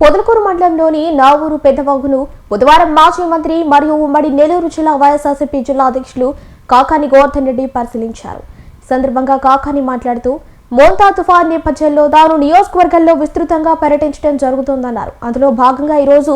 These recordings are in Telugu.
పొదలకూరు మండలంలోని నావూరు పెద్దవాగును బుధవారం మాజీ మంత్రి మరియు ఉమ్మడి నెల్లూరు జిల్లా వైఎస్ఆర్సీపీ జిల్లా అధ్యక్షులు కాకాని గోవర్ధన్ రెడ్డి పరిశీలించారు. సందర్భంగా కాకాని మాట్లాడుతూ మోంతా తుఫాన్ నేపథ్యంలో తాను నియోజకవర్గంలో విస్తృతంగా పర్యటించడం జరుగుతోందన్నారు. అందులో భాగంగా ఈరోజు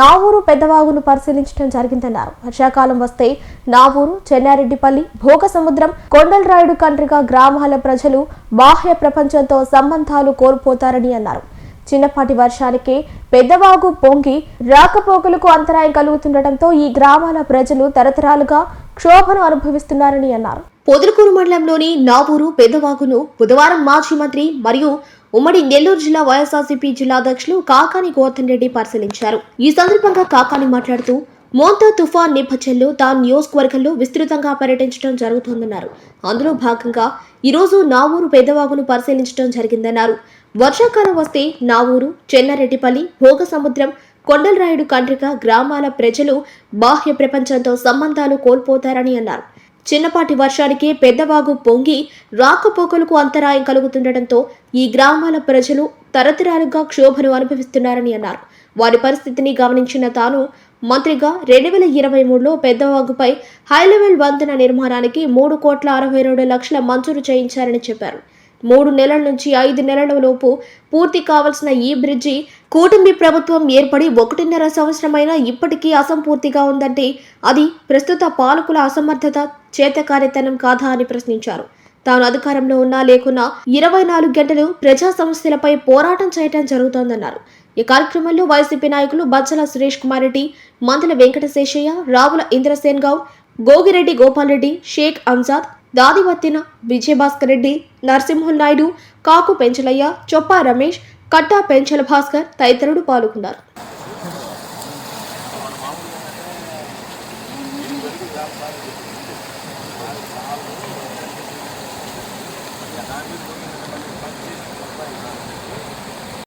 నావూరు పెద్దవాగును పరిశీలించడం జరిగిందన్నారు. వర్షాకాలం వస్తే నావూరు చెన్నారెడ్డిపల్లి భోగసముద్రం కొండలరాయుడు కండ్రిగా గ్రామాల ప్రజలు బాహ్య ప్రపంచంతో సంబంధాలు కోల్పోతారని అన్నారు. చిన్నపాటి వర్షానికి పెద్దవాగు పొంగి రాకపోకలకు అంతరాయం కలుగుతుండటంతో ఈ గ్రామాల ప్రజలు తరతరాలుగా క్షోభను అనుభవిస్తున్నారని అన్నారు. పొదలకూరు మండలంలోని నావూరు పెద్దవాగును బుధవారం మాజీ మంత్రి మరియు ఉమ్మడి నెల్లూరు జిల్లా వైఎస్ఆర్సీపీ జిల్లా అధ్యక్షులు కాకాని గోవర్ధన్ రెడ్డి పరిశీలించారు. ఈ సందర్భంగా కాకాని మాట్లాడుతూ మోంతా తుఫాన్ నేపథ్యంలో తాను నియోజకవర్గంలో విస్తృతంగా పర్యటించడం జరుగుతోందన్నారు. అందులో భాగంగా ఈరోజు నావూరు పెద్దవాగును పరిశీలించడం జరిగిందన్నారు. వర్షాకాలం వస్తే నావూరు చెన్నారెడ్డిపల్లి భోగసముద్రం కొండలరాయుడు కండ్రిక గ్రామాల ప్రజలు బాహ్య ప్రపంచంతో సంబంధాలు కోల్పోతారని అన్నారు. చిన్నపాటి వర్షానికి పెద్దవాగు పొంగి రాకపోకలకు అంతరాయం కలుగుతుండటంతో ఈ గ్రామాల ప్రజలు తరతరాలుగా క్షోభను అనుభవిస్తున్నారని అన్నారు. వారి పరిస్థితిని గమనించిన తాను మంత్రిగా రెండు వేల ఇరవై మూడులో పెద్దవాగుపై హైలెవెల్ వంతెన నిర్మాణానికి మూడు కోట్ల అరవై రెండు లక్షల మంజూరు చేయించారని చెప్పారు. మూడు నెలల నుంచి ఐదు నెలల లోపు పూర్తి కావాల్సిన ఈ బ్రిడ్జి కూటమి ప్రభుత్వం ఏర్పడి ఒకటిన్నర సంవత్సరమైన ఇప్పటికీ అసంపూర్తిగా ఉందంటే అది ప్రస్తుత పాలకుల అసమర్థత చేతకారితనం కాదా అని ప్రశ్నించారు. తాను అధికారంలో ఉన్నా లేకున్నా ఇరవై నాలుగు గంటలు ప్రజా సమస్యలపై పోరాటం చేయటం జరుగుతోందన్నారు. ఈ కార్యక్రమంలో వైసీపీ నాయకులు బచ్చల సురేష్ కుమార్ రెడ్డి మందుల వెంకటశేషయ్య రావుల ఇంద్రసేన్ గౌడ్ గోగిరెడ్డి గోపాల్ రెడ్డి షేక్ అంజాద్ దాదివత్తిన విజయభాస్కర్ రెడ్డి నరసింహుల్ నాయుడు కాకు పెంచలయ్య చొప్పా రమేష్ కట్టా పెంచల భాస్కర్ తదితరులు పాల్గొన్నారు. Yeah,